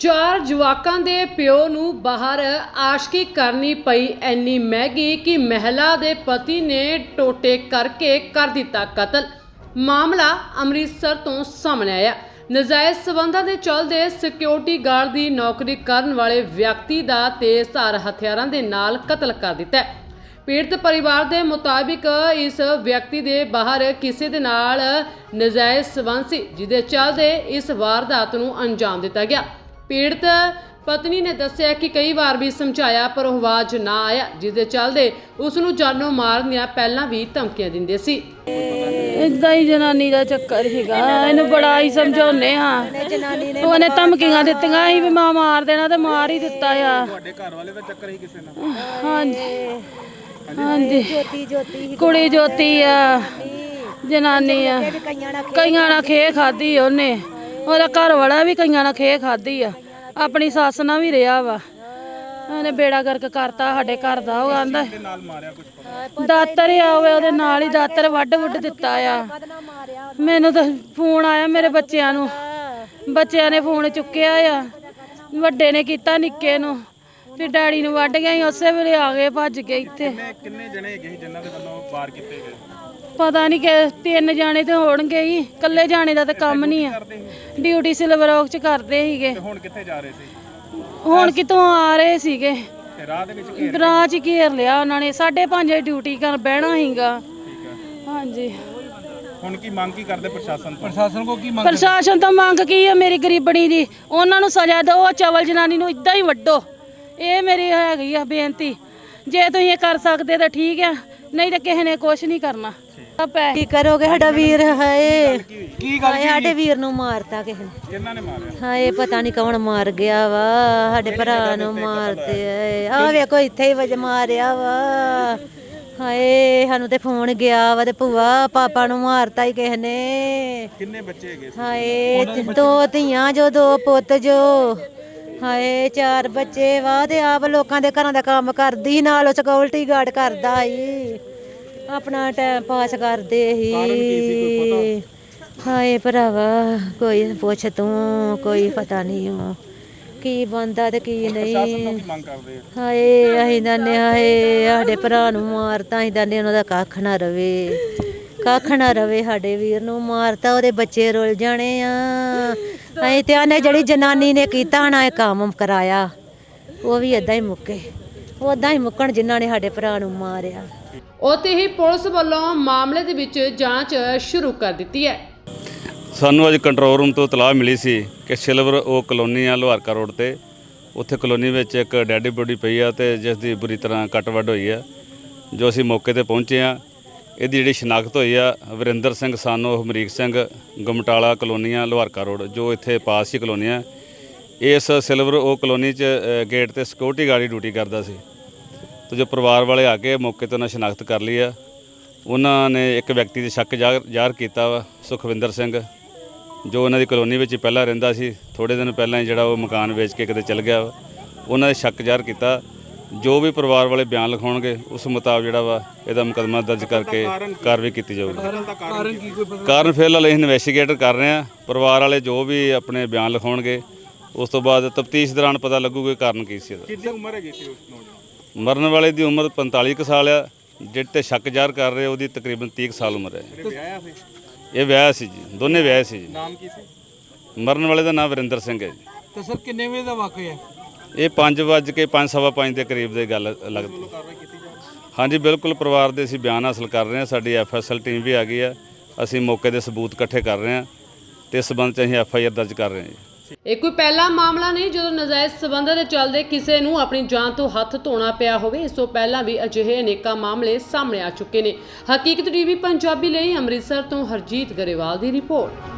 ਚਾਰ ਜਵਾਕਾਂ ਦੇ ਪਿਓ ਨੂੰ ਬਾਹਰ ਆਸ਼ਕੀ ਕਰਨੀ ਪਈ। ਐਨੀ ਮਹਿੰਗੀ ਕਿ ਮਹਿਲਾ ਦੇ ਪਤੀ ਨੇ ਟੋਟੇ ਕਰਕੇ ਕਰ ਦਿੱਤਾ ਕਤਲ। ਮਾਮਲਾ ਅੰਮ੍ਰਿਤਸਰ ਤੋਂ ਸਾਹਮਣੇ ਆਇਆ। ਨਜਾਇਜ਼ ਸਬੰਧਾਂ ਦੇ ਚੱਲਦੇ ਸਿਕਿਉਰਿਟੀ ਗਾਰਡ ਦੀ ਨੌਕਰੀ ਕਰਨ ਵਾਲੇ ਵਿਅਕਤੀ ਦਾ ਤੇਜ਼ਧਾਰ ਹਥਿਆਰਾਂ ਦੇ ਨਾਲ ਕਤਲ ਕਰ ਦਿੱਤਾ ਪੀੜਤ ਪਰਿਵਾਰ ਦੇ ਮੁਤਾਬਿਕ ਇਸ ਵਿਅਕਤੀ ਦੇ ਬਾਹਰ ਕਿਸੇ ਦੇ ਨਾਲ ਨਜਾਇਜ਼ ਸਬੰਧ ਸੀ ਜਿਹਦੇ ਚੱਲਦੇ ਇਸ ਵਾਰਦਾਤ ਨੂੰ ਅੰਜਾਮ ਦਿੱਤਾ ਗਿਆ। ਪੀੜਤ ਪਤਨੀ ਨੇ ਦੱਸਿਆ ਕਿ ਕਈ ਵਾਰ ਵੀ ਸਮਝਾਇਆ ਪਰ ਉਹ ਆਵਾਜ਼ ਨਾ ਆਇਆ ਜਿਹਦੇ ਚੱਲਦੇ ਉਸ ਨੂੰ ਜਾਨੋਂ ਮਾਰਨ ਦੀਆਂ ਪਹਿਲਾਂ ਵੀ ਧਮਕੀਆਂ ਦਿੰਦੇ ਸੀ। ਇਦਾਂ ਹੀ ਜਨਾਨੀ ਦਾ ਚੱਕਰ ਹੈਗਾ ਇਹਨੂੰ ਬੜਾ ਹੀ ਸਮਝਾਉਨੇ ਆ ਉਹਨੇ ਧਮਕੀਆਂ ਦਿੱਤੀਆਂ ਸੀ ਵੀ ਮਾਂ ਮਾਰ ਦੇਣਾ ਤੇ ਮਾਰ ਹੀ ਦਿੱਤਾ ਆ। ਤੁਹਾਡੇ ਘਰ ਵਾਲੇ ਦਾ ਚੱਕਰ ਹੀ ਕਿਸੇ ਨਾਲ। ਹਾਂਜੀ। ਹਾਂਜੀ। ਜੋਤੀ ਜੋਤੀ ਕੁੜੀ ਜੋਤੀ ਆ। ਜਨਾਨੀ। ਆ। ਕਈਆਂ ਨਾਲ ਖੇ ਖਾਦੀ ਉਹਨੇ। ਉਹਦਾ ਘਰ ਵਾਲਾ ਵੀ ਕਈਆਂ ਨਾਲ ਖੇ ਖਾਦੀ ਆ। ਆਪਣੀ ਸੱਸ ਨਾਲ ਵੀ ਰਿਹਾ ਵਾ। ਉਹਨੇ ਬੇੜਾ ਗਰਕ ਕਰਤਾ ਸਾਡੇ ਘਰ ਦਾ, ਉਹ ਆਂਦਾ, ਦਾਤਰ ਆ ਹੋਵੇ ਉਹਦੇ ਨਾਲ ਹੀ ਦਾਤਰ ਵੱਢ ਵੁੱਢ ਦਿੱਤਾ ਆ। ਮੈਨੂੰ ਤਾਂ ਫੋਨ ਆਇਆ ਮੇਰੇ ਬੱਚਿਆਂ ਨੂੰ। ਬੱਚਿਆਂ ਨੇ ਫੋਨ ਚੁੱਕਿਆ ਆ। ਵੱਡੇ ਨੇ ਕੀਤਾ ਨਿੱਕੇ ਨੂੰ। ਫਿਰ ਡੈਡੀ ਨੂੰ ਵੱਢ ਗਿਆ ਸੀ, ਉਸੇ ਵੇਲੇ ਆ ਗਏ, ਭੱਜ ਕੇ ਇੱਥੇ। ਕਿੰਨੇ ਜਣੇ ਹੈਗੇ ਜਿਨ੍ਹਾਂ ਦੇ ਵੱਲੋਂ ਵਾਰ ਕੀਤੇ ਗਏ? ਪਤਾ ਨਹੀਂ ਕਿ ਤਿੰਨ ਜਾਣੇ ਤੇ ਹੋਣਗੇ ਹੀ ਇਕੱਲੇ ਜਾਣੇ ਦਾ ਤਾਂ ਕੰਮ ਨਹੀਂ ਆ। ਡਿਊਟੀ ਸਿਲਵਰ ਔਕ ਚ ਕਰਦੇ ਸੀਗੇ। ਤੇ ਹੁਣ ਕਿੱਥੇ ਜਾ ਰਹੇ ਸੀ? ਹੁਣ ਕਿਤੋਂ ਆ ਰਹੇ ਸੀਗੇ। ਤੇ ਰਾਹ ਦੇ ਵਿੱਚ ਘੇਰ ਬਰਾਂਚ ਚ ਘੇਰ ਲਿਆ ਉਹਨਾਂ ਨੇ 5:30 ਡਿਊਟੀ ਕਰ ਬਹਿਣਾ ਸੀਗਾ। ਠੀਕ ਹੈ ਹਾਂਜੀ। ਹੁਣ ਕੀ ਮੰਗ ਕੀ ਕਰਦੇ ਪ੍ਰਸ਼ਾਸਨ ਤੋਂ? ਪ੍ਰਸ਼ਾਸਨ ਕੋ ਕੀ ਪ੍ਰਸ਼ਾਸਨ ਤੋਂ ਮੰਗ ਕੀ ਹੈ ਮੇਰੀ ਗਰੀਬਣੀ ਦੀ? ਉਹਨਾਂ ਨੂੰ ਸਜ਼ਾ ਦਿਓ ਚਵਲ ਜਨਾਨੀ ਨੂੰ ਇਦਾਂ ਹੀ ਵੱਡੋ ਇਹ ਮੇਰੀ ਹੈਗੀ ਆ ਬੇਨਤੀ। ਜੇ ਤੁਸੀਂ ਇਹ ਕਰ ਸਕਦੇ ਤਾਂ ਠੀਕ ਆ ਨਹੀਂ ਤਾਂ ਕਿਸੇ ਨੇ ਕੁਝ ਨਹੀਂ ਕਰਨਾ। ਕੀ ਕਰੋਗੇ? ਸਾਡਾ ਵੀਰ ਹਾਏ। ਕੀ ਸਾਡੇ ਵੀਰ ਨੂੰ ਮਾਰਤਾ ਕਿਸੇ ਨੇ। ਕਿਹਨਾਂ ਨੇ ਮਾਰਿਆ? ਹਾਏ ਪਤਾ ਨਹੀਂ ਕੌਣ ਮਾਰ ਗਿਆ ਵਾ। ਸਾਡੇ ਭਰਾ ਨੂੰ ਮਾਰਦੇ ਆਏ ਆ ਵੇਖੋ ਇੱਥੇ ਹੀ ਵਜ ਮਾਰਿਆ ਵਾ। ਹਾਏ ਸਾਨੂੰ ਤੇ ਫੋਨ ਗਿਆ ਵਾ ਤੇ ਭੂਆ ਪਾਪਾ ਨੂੰ ਮਾਰਤਾ ਹੀ ਕਿਸੇ ਨੇ। ਕਿੰਨੇ ਬੱਚੇ ਹੈਗੇ ਹਾਏ ਦੋ ਧੀਆਂ ਜੋ ਦੋ ਪੁੱਤ ਜੋ। ਹਾਏ ਚਾਰ ਬੱਚੇ ਵਾ ਤੇ ਆਪ ਲੋਕਾਂ ਦੇ ਘਰਾਂ ਦਾ ਕੰਮ ਕਰਦੀ ਸੀ, ਨਾਲ ਸਿਕਿਉਰਿਟੀ ਗਾਰਡ ਕਰਦਾ ਸੀ। ਆਪਣਾ ਟਾਈਮ ਪਾਸ ਕਰਦੇ ਸੀ। ਹਾਏ ਭਰਾਵਾ ਕੋਈ ਪੁੱਛ ਤੂੰ ਕੋਈ ਪਤਾ ਨਹੀਂ ਉਹ। ਕੀ ਬੰਦਾ ਤੇ ਕੀ ਨਹੀਂ। ਹਾਏ ਅਸੀਂ ਦੰਨੇ ਹਾਏ ਸਾਡੇ ਭਰਾ ਨੂੰ ਮਾਰਤਾ ਅਸੀਂ ਦੰਨੇ ਉਹਨਾਂ ਦਾ ਕੱਖ ਨਾ ਰਵੇ। ਕੱਖ ਨਾ ਰਵੇ ਸਾਡੇ ਵੀਰ ਨੂੰ ਮਾਰਤਾ ਉਹਦੇ ਬੱਚੇ ਰੁੱਲ ਜਾਣੇ ਆ। ਅਸੀਂ ਤੇ ਆਨੇ ਜਿਹੜੀ ਜਨਾਨੀ ਨੇ ਕੀਤਾ ਨਾ ਇਹ ਕੰਮ ਕਰਾਇਆ ਉਹ ਵੀ ਇਦਾਂ ਹੀ ਮੁੱਕੇ। ਉਦਾਂ ਹੀ ਮੁੱਕਣ ਜਿਨ੍ਹਾਂ ਨੇ ਸਾਡੇ ਭਰਾ ਨੂੰ ਮਾਰਿਆ। ਉੱਥੇ ਹੀ ਪੁਲਿਸ ਵੱਲੋਂ ਮਾਮਲੇ ਦੇ ਵਿੱਚ ਜਾਂਚ ਸ਼ੁਰੂ ਕਰ ਦਿੱਤੀ ਹੈ। ਸਾਨੂੰ ਅੱਜ ਕੰਟਰੋਲ ਰੂਮ ਤੋਂ ਤਲਾਹ ਮਿਲੀ ਸੀ ਕਿ ਸਿਲਵਰ ਉਹ ਕਲੋਨੀ ਆ ਲੋਹਾਰਕਾ ਰੋਡ ਤੇ। ਉੱਥੇ ਕਲੋਨੀ ਵਿੱਚ ਇੱਕ ਡੈਡੀ ਬੋਡੀ ਪਈ ਆ ਤੇ ਜਿਸ ਦੀ ਬੁਰੀ ਤਰ੍ਹਾਂ ਕੱਟ ਵੱਢ ਹੋਈ ਆ ਜੋ ਅਸੀਂ ਮੌਕੇ ਤੇ ਪਹੁੰਚੇ ਆ। ਇਹਦੀ ਜਿਹੜੀ ਸ਼ਨਾਖਤ ਹੋਈ ਆ ਵਰਿੰਦਰ ਸਿੰਘ ਸਾਨੋ ਹਮਰੀਕ ਸਿੰਘ ਗਮਟਾਲਾ ਕਲੋਨੀਆਂ ਲੋਹਾਰਕਾ ਰੋਡ ਜੋ ਇੱਥੇ ਪਾਸ ਹੀ ਕਲੋਨੀ ਆ। ਇਸ ਸਿਲਵਰ ਉਹ ਕਲੋਨੀ 'ਚ ਗੇਟ ਤੇ ਸਿਕਿਉਰਿਟੀ ਗਾਰਡ ਡਿਊਟੀ ਕਰਦਾ ਸੀ। ਤੇ ਜੋ ਪਰਿਵਾਰ ਵਾਲੇ ਆ ਕੇ ਮੌਕੇ ਤੇ ਉਹਨਾਂ ਸ਼ਨਾਖਤ ਕਰ ਲਈ ਆ। ਉਹਨਾਂ ਨੇ ਇੱਕ ਵਿਅਕਤੀ ਦੇ ਸ਼ੱਕ ਜ਼ਾਹਰ ਕੀਤਾ ਵਾ, ਸੁਖਵਿੰਦਰ ਸਿੰਘ, ਜੋ ਉਹਨਾਂ ਦੀ ਕਲੋਨੀ ਵਿੱਚ ਪਹਿਲਾਂ ਰਹਿੰਦਾ ਸੀ। ਥੋੜੇ ਦਿਨ ਪਹਿਲਾਂ ਹੀ ਜਿਹੜਾ ਉਹ ਮਕਾਨ ਵੇਚ ਕੇ ਕਿਤੇ ਚਲ ਗਿਆ ਵਾ। ਉਹਨਾਂ ਦੇ ਸ਼ੱਕ ਜ਼ਾਹਰ ਕੀਤਾ। ਜੋ ਵੀ ਪਰਿਵਾਰ ਵਾਲੇ ਬਿਆਨ ਲਿਖਾਉਣਗੇ, ਉਸ ਮੁਤਾਬਕ ਜਿਹੜਾ ਵਾ, ਇਹਦਾ ਮੁਕੱਦਮਾ ਦਰਜ ਕਰਕੇ ਕਾਰਵਾਈ ਕੀਤੀ ਜਾਊਗੀ। ਕਾਰਨ ਕਾਰਨ ਫਿਲਹਾਲ ਅਸੀਂ ਇਨਵੈਸਟੀਗੇਟ ਕਰ ਰਹੇ ਹਾਂ ਪਰਿਵਾਰ ਵਾਲੇ ਜੋ ਵੀ ਆਪਣੇ ਬਿਆਨ ਲਿਖਾਉਣਗੇ ਉਸ ਤੋਂ ਬਾਅਦ ਤਫਤੀਸ਼ ਦੌਰਾਨ ਪਤਾ ਲੱਗੂਗਾ ਕਾਰਨ ਕੀ ਸੀ ਇਹਦਾ। ਕਿੰਨੀ ਉਮਰ ਹੈਗੀ ਸੀ ਉਸ ਨੌਜਵਾਨ ਮਰਨ ਵਾਲੇ ਦੀ ਉਮਰ 45 ਕੁ ਸਾਲ ਆ ਜਿਹੜੇ ਤੇ ਸ਼ੱਕ ਜ਼ਾਹਰ ਕਰ ਰਹੇ ਉਹਦੀ ਤਕਰੀਬਨ 30 ਕੁ ਸਾਲ ਉਮਰ ਹੈ। ਜਿਹੜੇ ਵਿਆਹਿਆ ਸੀ? ਇਹ ਵਿਆਹ ਸੀ ਜੀ ਦੋਨੇ ਵਿਆਹ ਸੀ ਜੀ। ਨਾਮ ਕੀ ਸੀ? ਮਰਨ ਵਾਲੇ ਦਾ ਨਾਮ ਵਰਿੰਦਰ ਸਿੰਘ ਹੈ ਜੀ। ਤੇ ਸਰ ਕਿੰਨੇ ਵਜੇ ਦਾ ਵਾਕਿਆ ਹੈ? ਇਹ 5 ਵਜੇ ਕੇ 5:30 ਦੇ ਕਰੀਬ ਦੀ ਗੱਲ ਲੱਗਦੀ ਕਾਰਵਾਈ ਕੀਤੀ ਜਾਵੇ ਹਾਂਜੀ ਬਿਲਕੁਲ ਪਰਿਵਾਰ ਦੇ ਅਸੀਂ ਬਿਆਨ ਹਾਸਲ ਕਰ ਰਹੇ ਹਾਂ। ਸਾਡੀ ਐਫਐਸਐਲ ਟੀਮ ਵੀ ਆ ਗਈ ਆ ਅਸੀਂ ਮੌਕੇ ਦੇ ਸਬੂਤ ਇਕੱਠੇ ਕਰ ਰਹੇ ਹਾਂ ਤੇ ਇਸ ਸਬੰਧ 'ਚ ਅਸੀਂ ਐਫਆਈਆਰ ਦਰਜ ਕਰ ਰਹੇ ਹਾਂ ਜੀ। ਇਹ ਕੋਈ ਪਹਿਲਾ ਮਾਮਲਾ ਨਹੀਂ, ਜਦੋਂ ਨਜਾਇਜ਼ ਸਬੰਧਾਂ ਦੇ ਚੱਲਦੇ ਕਿਸੇ ਨੂੰ ਆਪਣੀ ਜਾਨ ਤੋਂ ਹੱਥ ਧੋਣਾ ਪਿਆ ਹੋਵੇ, ਇਸ ਤੋਂ ਪਹਿਲਾਂ ਵੀ ਅਜਿਹੇ ਅਨੇਕਾਂ ਮਾਮਲੇ ਸਾਹਮਣੇ ਆ ਚੁੱਕੇ ਨੇ। ਹਕੀਕਤ ਟੀਵੀ ਪੰਜਾਬੀ ਲਈ ਅੰਮ੍ਰਿਤਸਰ ਤੋਂ ਹਰਜੀਤ ਗਰੇਵਾਲ ਦੀ ਰਿਪੋਰਟ।